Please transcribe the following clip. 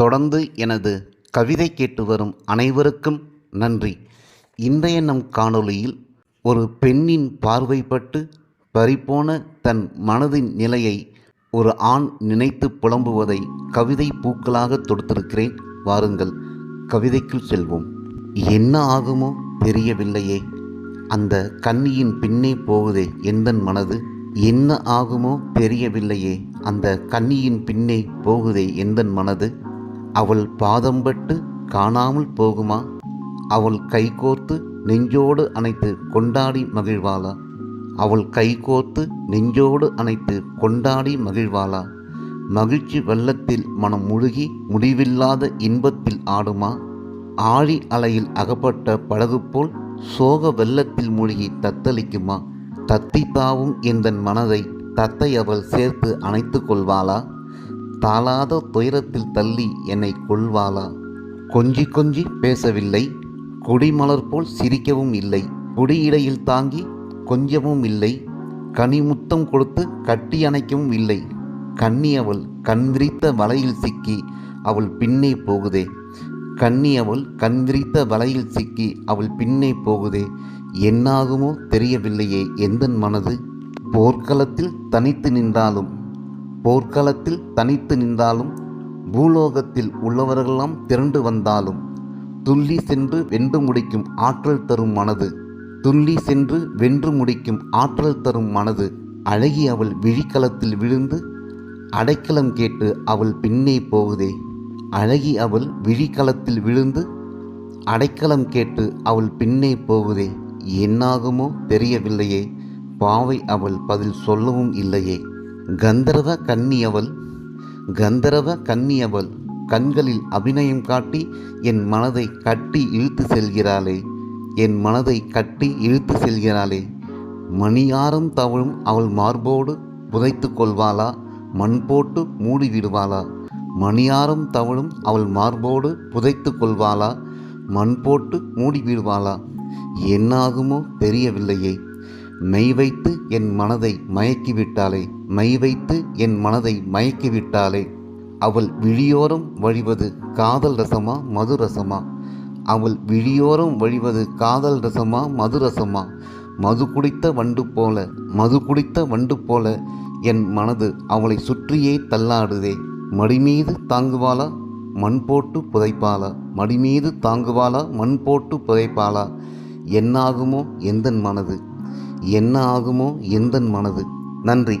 தொடர்ந்து எனது கவிதை கேட்டு வரும் அனைவருக்கும் நன்றி. இன்றைய நம் காணொளியில் ஒரு பெண்ணின் பார்வைப்பட்டு பறிபோன தன் மனதின் நிலையை ஒரு ஆண் நினைத்து புலம்புவதை கவிதை பூக்களாக தொடுத்திருக்கிறேன். வாருங்கள் கவிதைக்குள் செல்வோம். என்ன ஆகுமோ தெரியவில்லையே. அந்த கன்னியின் பின்னே போகுதே எந்தன் மனது. என்ன ஆகுமோ தெரியவில்லையே. அந்த கன்னியின் பின்னே போகுதே எந்தன் மனது. அவள் பாதம்பட்டு காணாமல் போகுமா? அவள் கைகோர்த்து நெஞ்சோடு அணைத்து கொண்டாடி மகிழ்வாளா? அவள் கைகோர்த்து நெஞ்சோடு அணைத்து கொண்டாடி மகிழ்வாளா? மகிழ்ச்சி வெள்ளத்தில் மனம் முழுகி முடிவில்லாத இன்பத்தில் ஆடுமா? ஆழி அலையில் அகப்பட்ட படகு போல் சோக வெள்ளத்தில் மூழ்கி தத்தளிக்குமா? தத்தி தாவும் எந்தன் மனதை தத்தை அவள் சேர்த்து அணைத்து கொள்வாளா? தாளாத துயரத்தில் தள்ளி என்னை கொள்வாளா கொஞ்சி கொஞ்சி பேசவில்லை. கொடிமலர் போல் சிரிக்கவும் இல்லை. கொடியிடையில் தாங்கி கொஞ்சமும் இல்லை. கனிமுத்தம் கொடுத்து கட்டி அணைக்கவும் இல்லை. கன்னி அவள் கண் விரித்த வலையில் சிக்கி அவள் பின்னே போகுதே. கன்னி அவள் கண் விரித்த வலையில் சிக்கி அவள் பின்னே போகுதே. என்னாகுமோ தெரியவில்லையே எந்தன் மனது? போர்க்களத்தில் தனித்து நின்றாலும் போர்க்களத்தில் தனித்து நின்றாலும் பூலோகத்தில் உள்ளவர்களெல்லாம் திரண்டு வந்தாலும் துள்ளி சென்று வென்று முடிக்கும் ஆற்றல் தரும் மனது துள்ளி சென்று வென்று முடிக்கும் ஆற்றல் தரும் மனது அழகி அவள் விழிக்களத்தில் விழுந்து அடைக்கலம் கேட்டு அவள் பின்னே போகுதே. அழகி அவள் விழிக்களத்தில் விழுந்து அடைக்கலம் கேட்டு அவள் பின்னே போகுதே. என்னாகுமோ தெரியவில்லையே. பாவை அவள் பதில் சொல்லவும் இல்லையே. கந்தர்வ கன்னியவள் கந்தரவ கந்தர்வ கண்களில் அபிநயம் காட்டி என் மனதை கட்டி இழுத்து செல்கிறாளே என் மனதை கட்டி இழுத்து செல்கிறாளே. மணியாரம் தவழும் அவள் மார்போடு புதைத்து கொள்வாளா மண் போட்டு மூடி விடுவாளா. மணியாரம் தவழும் அவள் மார்போடு புதைத்து கொள்வாளா மண் போட்டு மூடிவிடுவாளா என்னாகுமோ தெரியவில்லையே. மெய் வைத்து என் மனதை மயக்கிவிட்டாளே. மை வைத்து என் மனதை மயக்கிவிட்டாளே. அவள் விழியோரம் வழிவது காதல் ரசமா மது ரசமா? அவள் விழியோரம் வழிவது காதல் ரசமா மது ரசமா? மது குடித்த வண்டு போல மது குடித்த வண்டு போல என் மனது அவளை சுற்றியே தள்ளாடுதே. மடிமீது தாங்குவாளா? மண் போட்டு புதைப்பாளா? மடிமீது தாங்குவாளா? மண் போட்டு புதைப்பாளா? என்னாகுமோ எந்தன் மனது? என்ன ஆகுமோ எந்தன் மனது? நன்றி.